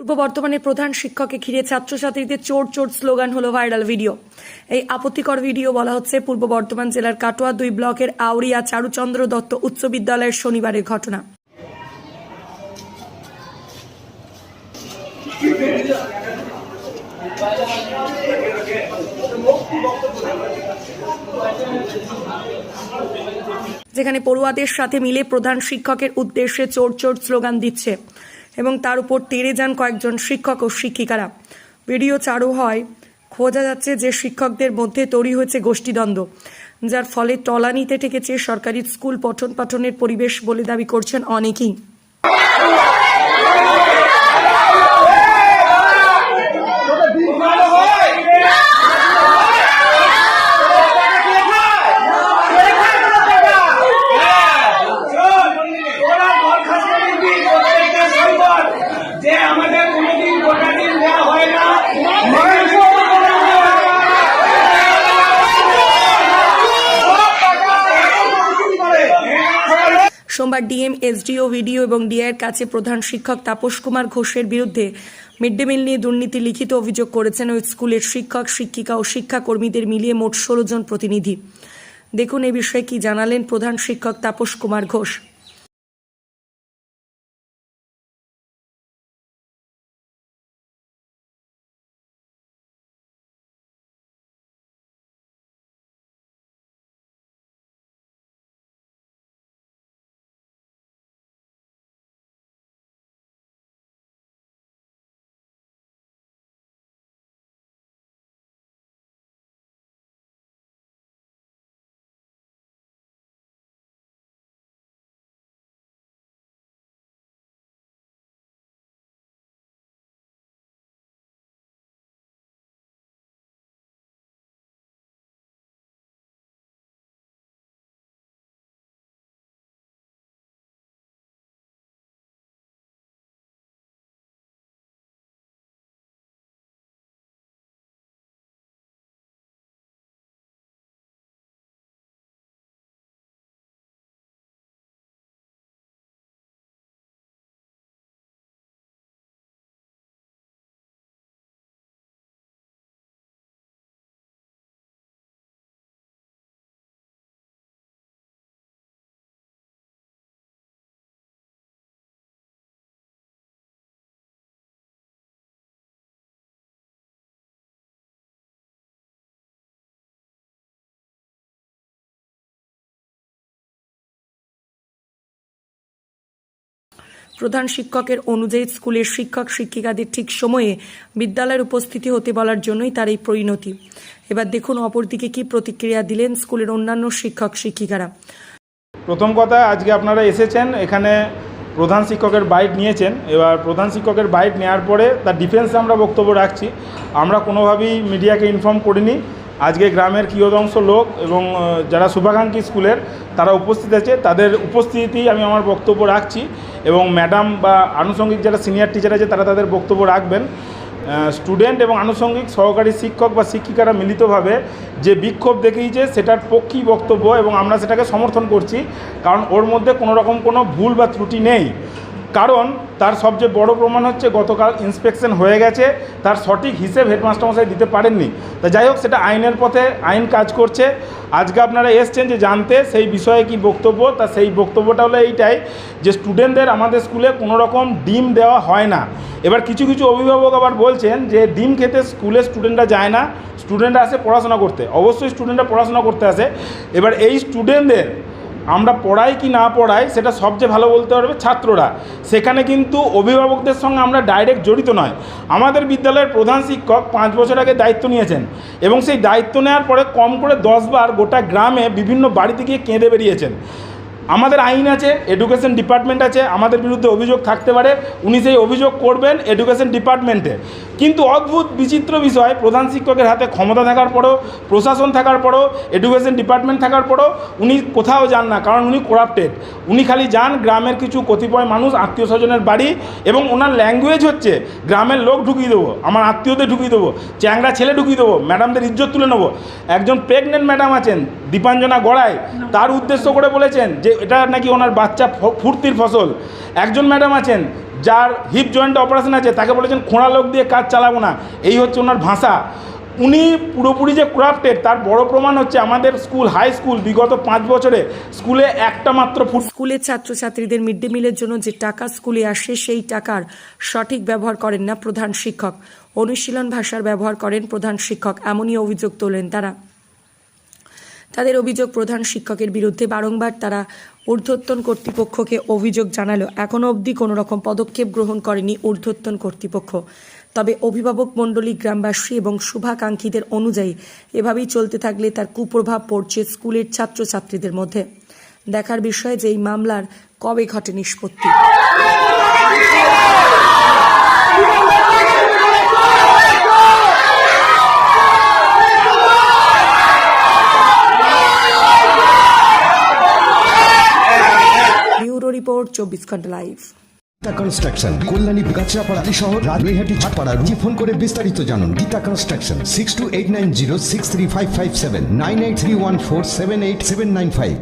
পূর্ব বর্ধমানের প্রধান শিক্ষককে ঘিরে ছাত্রছাত্রীদের চোর চোর স্লোগান হলো ভাইরাল ভিডিও। এই আপত্তিকর ভিডিও বলা হচ্ছে পূর্ব বর্ধমান জেলার কাটোয়া দুই ব্লকের আউরিয়া চারুচন্দ্র দত্ত উচ্চ বিদ্যালয়ের শনিবারের ঘটনা। যেখানে পড়ুয়াদের সাথে মিলে প্রধান শিক্ষকের উদ্দেশ্যে চোর চোর স্লোগান দিচ্ছে। এবং তার উপর তেড়ে যান কয়েকজন শিক্ষক ও শিক্ষিকারা। ভিডিও চারু হয়। খোঁজা যাচ্ছে যে শিক্ষকদের মধ্যে তৈরি হয়েছে গোষ্ঠীদ্বন্দ্ব, যার ফলে টলানিতে ঠেকেছে সরকারি স্কুল পঠন পাঠনের পরিবেশ বলে দাবি করছেন অনেকেই। সোমবার ডিএম, এসডিও, ভিডিও এবং ডিআইয়ের কাছে প্রধান শিক্ষক তাপস কুমার ঘোষের বিরুদ্ধে মিড ডে মিল নিয়ে দুর্নীতি লিখিত অভিযোগ করেছেন ওই স্কুলের শিক্ষক, শিক্ষিকা ও শিক্ষাকর্মীদের মিলিয়ে মোট ষোলো জন প্রতিনিধি। দেখুন এ বিষয়ে কি জানালেন প্রধান শিক্ষক তাপস কুমার ঘোষ। প্রধান শিক্ষকের অনুযায়ী স্কুলের শিক্ষক শিক্ষিকাদের ঠিক সময়ে বিদ্যালয়ের উপস্থিতি হতে বলার জন্যই তার এই পরিণতি। এবার দেখুন অপরদিকে কি প্রতিক্রিয়া দিলেন স্কুলের অন্যান্য শিক্ষক শিক্ষিকারা। প্রথম কথা আজকে আপনারা এসেছেন, এখানে প্রধান শিক্ষকের বাইট নিয়েছেন। এবার প্রধান শিক্ষকের বাইট নেওয়ার পরে তার ডিফেন্সে আমরা বক্তব্য রাখছি। আমরা কোনোভাবেই মিডিয়াকে ইনফর্ম করিনি। আজকে গ্রামের কিয়দংশ লোক এবং যারা শুভাকাঙ্ক্ষী স্কুলের, তারা উপস্থিত আছে। তাদের উপস্থিতিতেই আমি আমার বক্তব্য রাখছি এবং ম্যাডাম বা আনুষঙ্গিক যারা সিনিয়র টিচার আছে, তারা তাদের বক্তব্য রাখবেন। স্টুডেন্ট এবং আনুষঙ্গিক সহকারী শিক্ষক বা শিক্ষিকারা মিলিতভাবে যে বিক্ষোভ দেখিয়েছে, সেটার পক্ষেই বক্তব্য এবং আমরা সেটাকে সমর্থন করছি। কারণ ওর মধ্যে কোনো রকম কোনো ভুল বা ত্রুটি নেই। কারণ তার সবচেয়ে বড় প্রমাণ হচ্ছে গতকাল ইন্সপেকশন হয়ে গেছে, তার সঠিক হিসেব হেডমাস্টারমশাই দিতে পারেননি। তা যাই হোক, সেটা আইনের পথে আইন কাজ করছে। আজকে আপনারা এসছেন যে জানতে সেই বিষয়ে কি বক্তব্য, তা সেই বক্তব্যটা হলো এইটাই যে স্টুডেন্টদের আমাদের স্কুলে কোনো রকম ডিম দেওয়া হয় না। এবার কিছু কিছু অভিভাবক আবার বলছেন যে ডিম খেতে স্কুলে স্টুডেন্টরা যায় না স্টুডেন্টরা আসে পড়াশোনা করতে। অবশ্যই স্টুডেন্টরা পড়াশোনা করতে আসে। এবার এই স্টুডেন্টদের আমরা পড়াই কি না পড়াই সেটা সবচেয়ে ভালো বলতে পারবে ছাত্ররা। সেখানে কিন্তু অভিভাবকদের সঙ্গে আমরা ডাইরেক্ট জড়িত নয়। আমাদের বিদ্যালয়ের প্রধান শিক্ষক পাঁচ বছর আগে দায়িত্ব নিয়েছেন এবং সেই দায়িত্ব নেওয়ার পরে কম করে দশবার গোটা গ্রামে বিভিন্ন বাড়িতে গিয়ে কেঁদে বেরিয়েছেন। আমাদের আইন আছে এডুকেশন ডিপার্টমেন্ট আছে, আমাদের বিরুদ্ধে অভিযোগ থাকতে পারে। উনি সেই অভিযোগ করবেন এডুকেশন ডিপার্টমেন্টে কিন্তু অদ্ভুত বিচিত্র বিষয়। প্রধান শিক্ষকের হাতে ক্ষমতা থাকার পরেও প্রশাসন থাকার পরেও এডুকেশন ডিপার্টমেন্ট থাকার পরেও উনি কোথাও যান না কারণ উনি করাপ্টেড উনি খালি যান গ্রামের কিছু কতিপয় মানুষ আত্মীয় স্বজনের বাড়ি এবং ওনার ল্যাঙ্গুয়েজ হচ্ছে গ্রামের লোক ঢুকিয়ে দেবো আমার আত্মীয়দের ঢুকিয়ে দেবো চ্যাংরা ছেলে ঢুকিয়ে দেবো ম্যাডামদের ইজ্জত তুলে নেব। একজন প্রেগনেন্ট ম্যাডাম আছেন দীপাঞ্জনা গড়াই তার উদ্দেশ্য করে বলেছেন যে এটা নাকি ওনার বাচ্চা ফুর্তির ফসল। একজন ম্যাডাম আছেন যার হিপ জয়েন্ট অপারেশন আছে, তাকে বলেছেন খোঁড়া লোক দিয়ে কাজ চালাবো না। এই হচ্ছে ওনার ভাষা। উনি পুরোপুরি যে ক্রাফটেড তার বড় প্রমাণ হচ্ছে আমাদের স্কুল হাই স্কুল বিগত পাঁচ বছরে স্কুলে একটা মাত্র ফুট স্কুলের ছাত্রছাত্রীদের মিড ডে মিলের জন্য যে টাকা স্কুলে আসে, সেই টাকার সঠিক ব্যবহার করেন না প্রধান শিক্ষক। অনুশীলন ভাষার ব্যবহার করেন প্রধান শিক্ষক, এমনই অভিযোগ তোলেন তারা। তাদের অভিযোগ প্রধান শিক্ষকের বিরুদ্ধে বারংবার তারা ঊর্ধ্বতন কর্তৃপক্ষকে অভিযোগ জানালো এখনও অবধি কোনো রকম পদক্ষেপ গ্রহণ করেনি ঊর্ধ্বতন কর্তৃপক্ষ। তবে অভিভাবক মণ্ডলী গ্রামবাসী এবং শুভাকাঙ্ক্ষীদের অনুযায়ী এভাবেই চলতে থাকলে তার কুপ্রভাব পড়ছে স্কুলের ছাত্রছাত্রীদের মধ্যে। দেখার বিষয় যে এই মামলার কবে ঘটে নিষ্পত্তি। রিপোর্ট, চব্বিশ ঘণ্টা লাইভ গীতা কনস্ট্রাকশন কল্যাণী গাছরাপাড়া শহর রাজবিহাটি ছাটপাড়া রুজি ফোন করে বিস্তারিত জানুন। Geeta construction six two eight nine zero six three five five seven nine eight three one four seven eight seven nine five